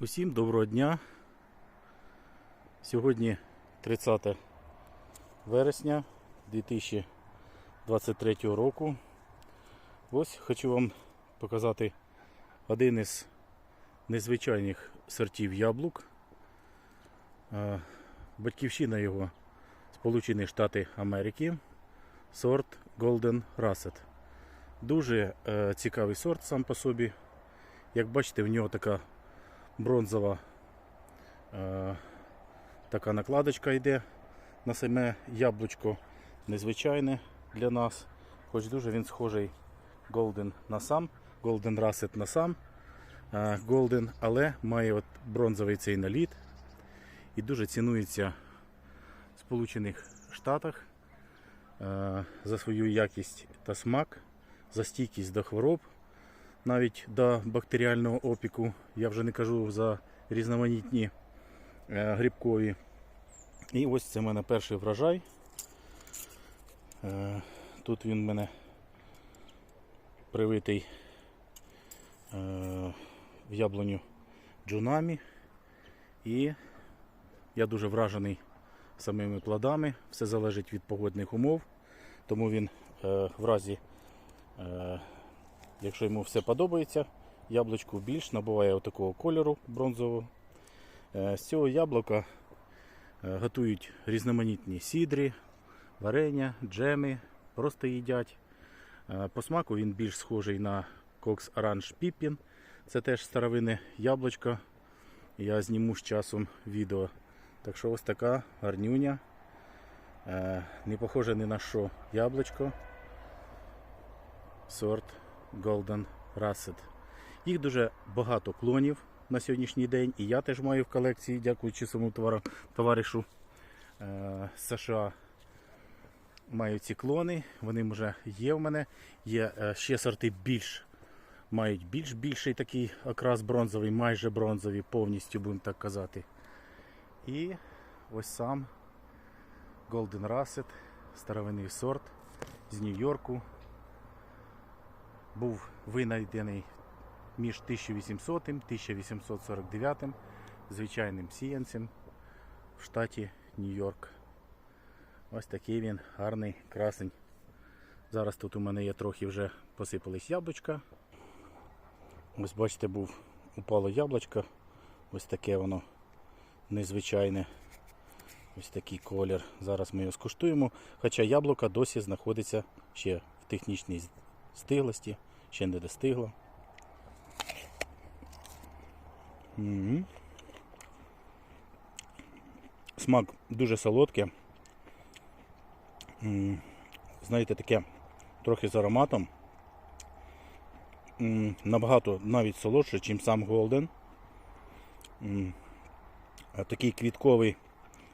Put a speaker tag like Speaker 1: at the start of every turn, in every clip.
Speaker 1: Усім доброго дня. Сьогодні 30 вересня 2023 року. Ось хочу вам показати один із незвичайних сортів яблук. Е, Батьківщина його Сполучені Штати Америки. Сорт Golden Russet. Дуже е, цікавий сорт сам по собі. Як бачите, в нього така бронзова е, така накладочка йде на саме яблучко. Незвичайне для нас. Хоч дуже він схожий Golden на сам, Golden Russet на сам е, Golden, але має от бронзовий цей наліт і дуже цінується в Сполучених Штатах е, за свою якість та смак, за стійкість до хвороб навіть до бактеріального опіку. Я вже не кажу за різноманітні е, грибкові. І ось це в мене перший врожай. Е, Тут він в мене привитий е, в яблуню джунамі. І я дуже вражений самими плодами. Все залежить від погодних умов. Тому він в разі Якщо йому все подобається, яблучко більш набуває такого кольору бронзового. Е, З цього яблука е, готують різноманітні сідрі, варення, джеми, просто їдять. Е, По смаку він більш схожий на Cox Orange Pippin. Це теж старовинне яблучко. Я зніму з часом відео. Так що ось така гарнюня. Не похоже ні на що яблучко. Сорт Golden Russet. Їх дуже багато клонів на сьогоднішній день. І я теж маю в колекції, дякуючи своєму товаришу е, США. Маю ці клони, вони вже є в мене. Є е, ще сорти більш, мають більш більший такий окрас бронзовий, майже бронзовий, повністю будемо так казати. І ось сам Golden Russet, старовинний сорт з Нью-Йорку був винайдений між 1800 і 1849 звичайним сіянцем в штаті Нью-Йорк. Ось такий він гарний красень. Зараз тут у мене є трохи вже посипались яблучка. Ось бачите, був упало яблучко. Ось таке воно незвичайне. Ось такий колір. Зараз ми його скуштуємо. Хоча яблука досі знаходиться ще в технічній стиглості, ще не достигло. Мгм. Смак дуже солодкий. Знаєте, таке трохи з ароматом. Набагато навіть солодше, ніж сам Голден. Такий квітковий,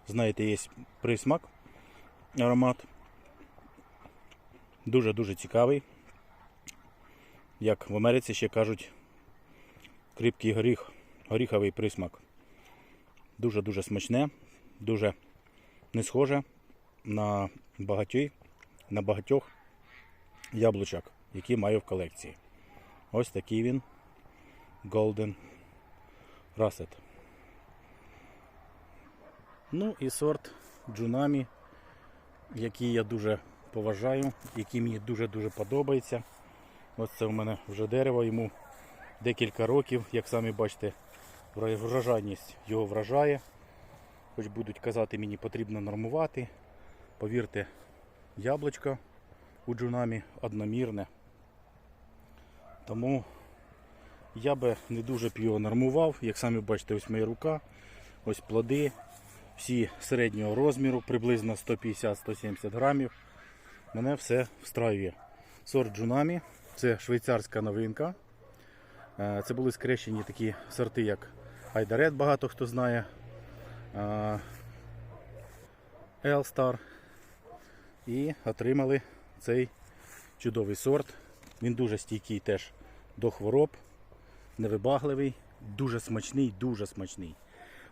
Speaker 1: знаєте, є присмак, аромат. Дуже-дуже цікавий. Як в Америці ще кажуть, кріпкий горіх, горіховий присмак. Дуже-дуже смачне, дуже не схоже на багатьох, на багатьох яблучок, які маю в колекції. Ось такий він Golden Russet. Ну і сорт Джунамі, який я дуже поважаю, який мені дуже-дуже подобається. Ось це у мене вже дерево, йому декілька років, як самі бачите, врожайність його вражає. Хоч будуть казати, мені потрібно нормувати. Повірте, яблучко у джунамі одномірне. Тому я би не дуже б його нормував. Як самі бачите, ось моя рука, ось плоди, всі середнього розміру, приблизно 150-170 грамів. Мене все встраює. Сорт джунамі. Це швейцарська новинка. Е, Це були скрещені такі сорти, як Айдарет, багато хто знає. Елстар. І отримали цей чудовий сорт. Він дуже стійкий теж до хвороб, невибагливий, дуже смачний, дуже смачний.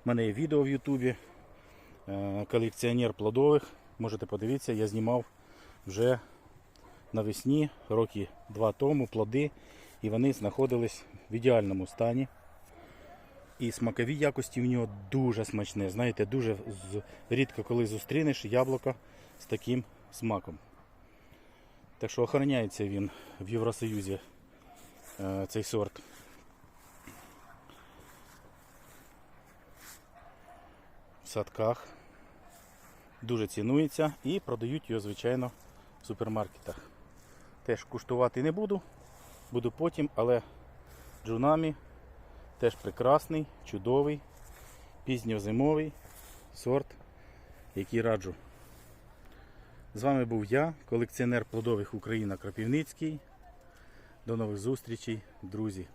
Speaker 1: У мене є відео в Ютубі. е, Колекціонер плодових. Можете подивитися, я знімав вже навесні, роки два тому плоди, і вони знаходились в ідеальному стані. І смакові якості в нього дуже смачне. Знаєте, дуже рідко коли зустрінеш яблука з таким смаком. Так що охороняється він в Євросоюзі е, цей сорт. В садках. Дуже цінується і продають його, звичайно, в супермаркетах. Теж куштувати не буду, буду потім, але джунамі теж прекрасний, чудовий, пізньозимовий сорт, який раджу. З вами був я, колекціонер плодових Україна Крапівницький. До нових зустрічей, друзі!